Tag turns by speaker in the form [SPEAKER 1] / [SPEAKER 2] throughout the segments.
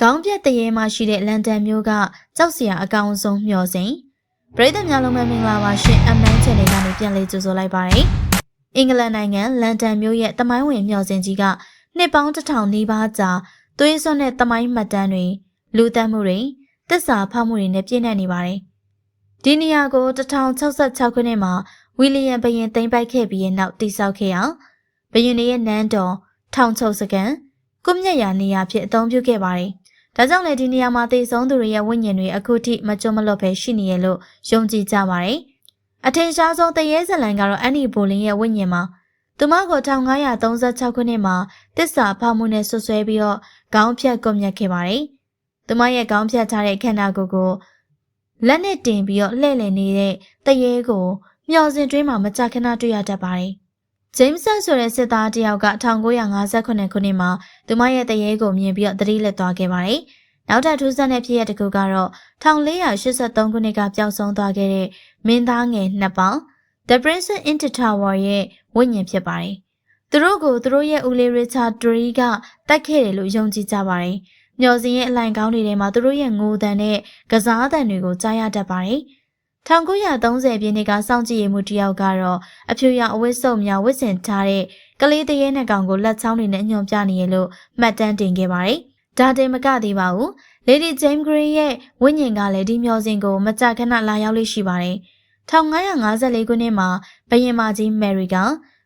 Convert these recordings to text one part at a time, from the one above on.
[SPEAKER 1] ခေါင်းပြက်တရေမှရှိတဲ့လန်ဒန်မြို့ကကြောက်စရာအကောင်ဆုံးမျှော်စင်ပရိသတ်များလုံးပဲမင်္ဂလာပါရှင်အမန်ချန်နယ်ကနေပြန်လည်ကြိုဆိုလိုက်ပါတယ်အင်္ဂလန်နိုင်ငံလန်ဒန်မြို့ရဲ့တမိုင်းဝင်မျှော်စင်ကြီးကနှစ်ပေါင်းတစ်ထောင်နီးပါးကြာသွေးစွန်းတဲ့တမိုင်းမှတ်တမ်းတွေလူသတ်မှုတွေတစ္ဆာဖောက်မှုတွေနဲ့ပြည့်နှက်နေပါတယ်ဒီနေရာကို1066ခုနှစ်မှာဝီလီယံဘုရင်သိမ်းပိုက်ခဲ့ပြီးတဲ့နောက်တိစောက်ခဲ့အောင်ဘုရင်ရဲ့နန်းတော်ထောင်ချုပ်စကန်ကုမြက်ရာနေရာဖြစ်အသုံးပြုခဲ့ပါတယ်။ ဒါကြောင့်လည်းဒီနေရာမှာတည်ဆုံးသူတွေရဲ့ဝိညာဉ်တွေအခုထိမကြွမလွတ်ပဲရှိနေရလို့ယုံကြည်ကြပါတယ်။အထင်ရှားဆုံးတရေဇလန်ကတော့အန်နီဘိုလင်ရဲ့ဝိညာဉ်မှာသူမကို1536ခုနှစ်မှာတစ္ဆာဖောက်မှုနဲ့ဆွဆွဲပြီးတော့ခေါင်းဖြတ်ကွပ်မြတ်ခဲ့ပါတယ်။သူမရဲ့ခေါင်းဖြတ်ထားတဲ့ခန္ဓာကိုယ်ကိုလက်နဲ့တင်ပြီးတော့လှည့်လည်နေတဲ့တရေကိုမျော်စင်တွင်းမှာမကြခဏတွေ့ရတတ်ပါတယ်။ ဂျိမ်းဆန်ဆိုတဲ့စစ်သားတစ်ယောက်က1958ခုနှစ်မှာသူမရဲ့တရေကိုမြင်ပြီးတော့သတိလက်သွားခဲ့ပါတယ်။နောက်ထပ်ထူးဆန်းတဲ့ဖြစ်ရပ်တစ်ခုကတော့1483ခုနှစ်ကပျောက်ဆုံးသွားခဲ့တဲ့မင်းသားငယ်နှစ်ပေါင် The Princess in the Tower ရဲ့ဝိညာဉ်ဖြစ်ပါတယ်။သူတို့ကိုသူတို့ရဲ့ဦးလေး Richard Drey ကတိုက်ခဲ့တယ်လို့ယုံကြည်ကြပါတယ်။မျော်စင်ရဲ့အလိုင်ကောင်းတွေထဲမှာသူတို့ရဲ့ငိုတန်နဲ့ကစားတန်တွေကိုကြားရတတ်ပါတယ်။ 1930ပြည့်နှစ်ကစောင့်ကြည့်ရမှုတယောက်ကတော့အဖြူရောင်အဝတ်စုံများဝတ်ဆင်ထားတဲ့ကလေးတရေနဲ့ကောင်ကိုလက်ချောင်းတွေနဲ့ညွှန်ပြနေရလို့မှတ်တမ်းတင်ခဲ့ပါတယ်။ဒါတင်မကသေးပါဘူး။ Lady Jane Grey ရဲ့ဝိညာဉ်ကလည်းဒီမျောစင်ကိုမကြခဏလာရောက်လေးရှိပါတယ်။1554ခုနှစ်မှာဘယင်မကြီး Mary က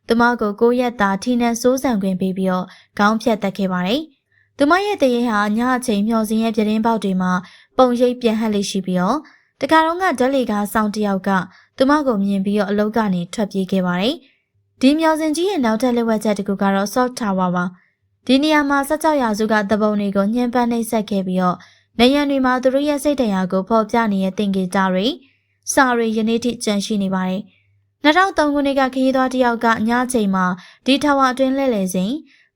[SPEAKER 1] သူမကိုကိုရက်သားထီနန်စိုးစံခွင်ပေးပြီးတော့ခေါင်းဖြတ်တက်ခဲ့ပါတယ်။သူမရဲ့တရေဟာညအချိန်မျောစင်ရဲ့ပြတင်းပေါက်တွေမှာပုံရိပ်ပြန်ဟပ်လေးရှိပြီးတော့ တခါတော့ကဓာတ်လီကားစောင်းတယောက်ကသူမကိုမြင်ပြီးတော့အလုပ်ကနေထွက်ပြေးခဲ့ပါတယ်။ဒီမြောင်စင်ကြီးရဲ့နောက်ထပ်လက်ဝက်ချက်တစ်ခုကတော့ Soft Tower ပါ။ဒီနေရာမှာ16ရာစုကတပုံတွေကိုညှဉ်းပန်းနှိပ်စက်ခဲ့ပြီးတော့နေရန်တွေမှာသူတို့ရဲ့စိတ်တရားကိုဖော်ပြနေတဲ့သင်္ကေတတွေစာတွေယနေ့ထိကျန်ရှိနေပါတယ်။2003ခုနှစ်ကခရီးသွားတယောက်ကညချိန်မှာဒီထာဝါအတွင်းလှည့်လည်စဉ်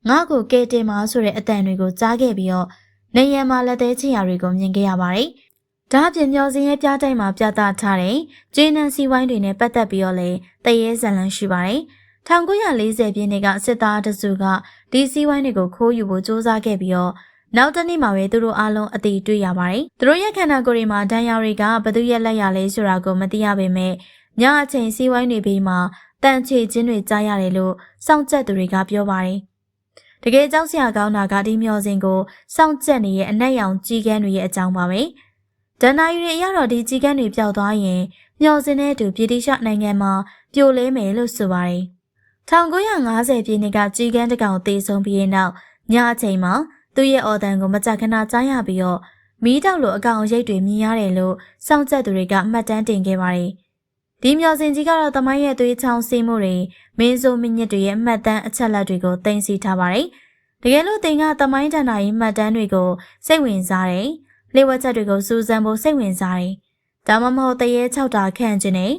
[SPEAKER 1] ငါ့ကိုကဲတင်ပါဆိုတဲ့အတန်တွေကိုကြားခဲ့ပြီးတော့နေရန်မှာလက်သေးချင်ရာတွေကိုမြင်ခဲ့ရပါတယ်။ ဒါအပြင်မျောစင်ရဲ့ပြတိုက်မှာပြသထားတဲ့ဂျင်းနန်စီဝိုင်းတွေနဲ့ပတ်သက်ပြီးတော့လည်းတရေဇလန်ရှိပါတယ်။1940ပြည့်နှစ်ကစစ်သားတစုကဒီစီဝိုင်းတွေကိုခိုးယူဖို့စ조사ခဲ့ပြီးတော့နောက်တနေ့မှာပဲသူတို့အားလုံးအတိတွေ့ရပါတယ်။သူတို့ရဲ့ခန္ဓာကိုယ်တွေမှာဒဏ်ရာတွေကဘသူရဲ့လက်ရလဲဆိုတာကိုမသိရပေမဲ့ညအချိန်စီဝိုင်းတွေဘေးမှာတန်ချေခြင်းတွေကြားရတယ်လို့စောင့်ကြက်သူတွေကပြောပါတယ်။တကယ်ကြောက်စရာကောင်းတာကဒီမျောစင်ကိုစောင့်ကြက်နေရဲ့အနက်ရောင်ကြီးကန်းတွေရဲ့အကြောင်းပါပဲ။ ဒဏ္ဍာရီတွေအရတော့ဒီကြီးကန်းတွေပျောက်သွားရင်မျောစင်းတဲ့သူပြည်တိရှနိုင်ငံမှာပြိုလဲမယ်လို့ဆိုပါတယ်။1950ပြည့်နှစ်ကကြီးကန်းတကောင်တေဆုံးပြီးတဲ့နောက်ညအချိန်မှာသူ့ရဲ့အော်တန်ကိုမကြခဏကြားရပြီးတော့မီးတောက်လိုအကောင်ရိပ်တွေမြင်ရတယ်လို့စောင့်ကြက်သူတွေကမှတ်တမ်းတင်ခဲ့ပါတယ်။ဒီမျောစင်ကြီးကတော့တမိုင်းရဲ့သွေးချောင်းစီးမှုတွေမင်းဆိုးမညစ်တွေရဲ့မှတ်တမ်းအချက်လက်တွေကိုတင်စီထားပါတယ်။တကယ်လို့တင်ကတမိုင်းတန်တာကြီးမှတ်တမ်းတွေကိုစိတ်ဝင်စားတယ်။ လေဝက်ချက်တွေကိုစူးစမ်းဖို့စိတ်ဝင်စားတယ်။ဒါမှမဟုတ်တရေ၆တာခန့်ခြင်းနဲ့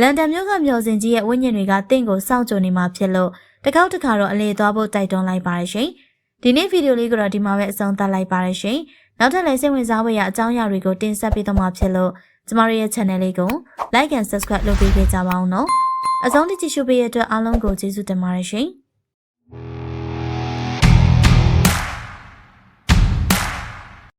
[SPEAKER 1] လန်ဒန်မြို့ကမျောစင်ကြီးရဲ့ဝိညာဉ်တွေကတင့်ကိုစောင့်ကြိုနေမှာဖြစ်လို့တကောက်တခါတော့အလေသွားဖို့တိုက်တွန်းလိုက်ပါရရှင်။ဒီနေ့ဗီဒီယိုလေးကတော့ဒီမှာပဲအဆုံးသတ်လိုက်ပါရရှင်။နောက်ထပ်လည်းစိတ်ဝင်စားဖို့ရအကြောင်းအရာတွေကိုတင်ဆက်ပေးတော့မှာဖြစ်လို့ကျမတို့ရဲ့ channel လေးကို like and subscribe လုပ်ပေးကြပါအောင်နော်။အဆုံးထိကြည့်ရှုပေးရတဲ့အတွက်အားလုံးကိုကျေးဇူးတင်ပါတယ်ရှင်။